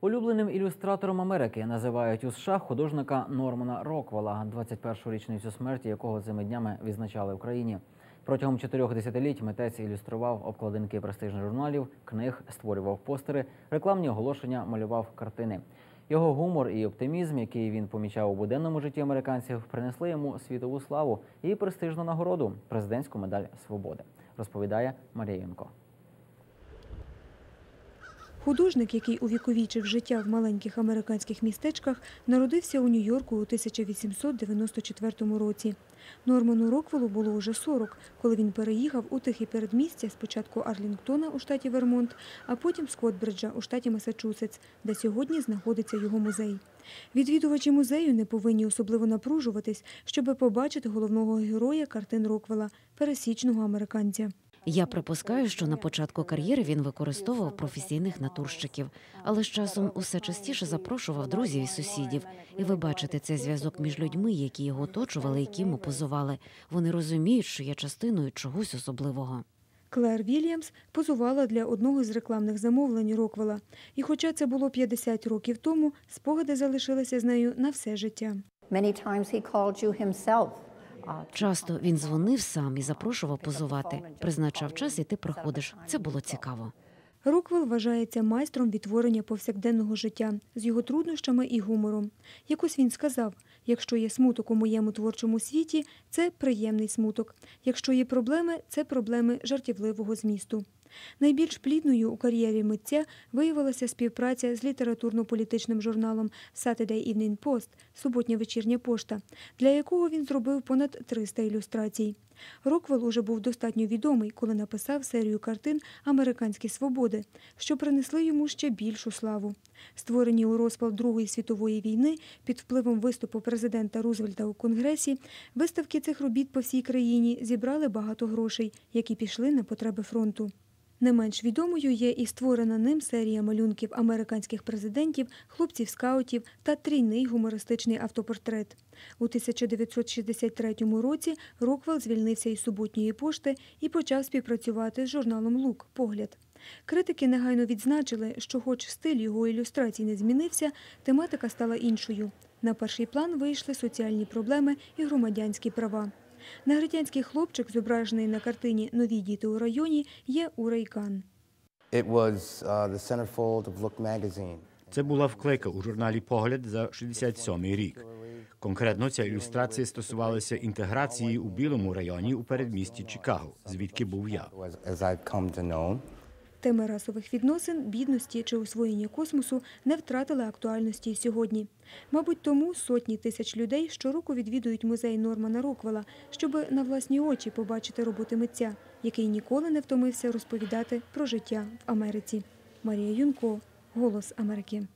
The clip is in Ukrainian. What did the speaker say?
Улюбленим ілюстратором Америки називають у США художника Нормана Роквелла, 21-ту річницю смерті якого цими днями відзначали в Україні. Протягом чотирьох десятиліть митець ілюстрував обкладинки престижних журналів, книг, створював постери, рекламні оголошення, малював картини. Його гумор і оптимізм, який він помічав у буденному житті американців, принесли йому світову славу і престижну нагороду президентську медаль свободи, розповідає Марія Янко. Художник, який увіковічив життя в маленьких американських містечках, народився у Нью-Йорку у 1894 році. Норману Роквеллу було уже 40, коли він переїхав у тихе передмістя спочатку Арлінгтона у штаті Вермонт, а потім Скотбриджа у штаті Масачусетс, де сьогодні знаходиться його музей. Відвідувачі музею не повинні особливо напружуватись, щоби побачити головного героя картин Роквелла – пересічного американця. Я припускаю, що на початку кар'єри він використовував професійних натурщиків, але з часом усе частіше запрошував друзів і сусідів. І ви бачите цей зв'язок між людьми, які його оточували, які йому позували. Вони розуміють, що є частиною чогось особливого. Клер Вільямс позувала для одного з рекламних замовлень Роквелла. І хоча це було 50 років тому, спогади залишилися з нею на все життя. Many times he called you himself. Часто він дзвонив сам і запрошував позувати. Призначав час, і ти приходиш. Це було цікаво. Роквел вважається майстром відтворення повсякденного життя з його труднощами і гумором. Якось він сказав: якщо є смуток у моєму творчому світі, це приємний смуток. Якщо є проблеми, це проблеми жартівливого змісту. Найбільш плідною у кар'єрі митця виявилася співпраця з літературно-політичним журналом Saturday Evening Post суботня вечірня пошта, для якого він зробив понад 300 ілюстрацій. Роквелл уже був достатньо відомий, коли написав серію картин Американські свободи, що принесли йому ще більшу славу. Створені у розпал Другої світової війни під впливом виступу президента Рузвельта у Конгресі, виставки цих робіт по всій країні зібрали багато грошей, які пішли на потреби фронту. Не менш відомою є і створена ним серія малюнків американських президентів, хлопців-скаутів та трійний гумористичний автопортрет. У 1963 році Роквелл звільнився із суботньої пошти і почав співпрацювати з журналом Лук Погляд. Критики негайно відзначили, що, хоч стиль його ілюстрацій не змінився, тематика стала іншою. На перший план вийшли соціальні проблеми і громадянські права. Негритянський хлопчик, зображений на картині Нові діти у районі, є Урей Кан. It was uh. Це була вклейка у журналі Погляд за 67-й рік. Конкретно ця ілюстрація стосувалася інтеграції у білому районі у передмісті Чикаго, звідки був я. Теми расових відносин, бідності чи освоєння космосу не втратили актуальності й сьогодні. Мабуть, тому сотні тисяч людей щороку відвідують музей Нормана Роквела, щоб на власні очі побачити роботи митця, який ніколи не втомився розповідати про життя в Америці. Марія Юнко, Голос Америки.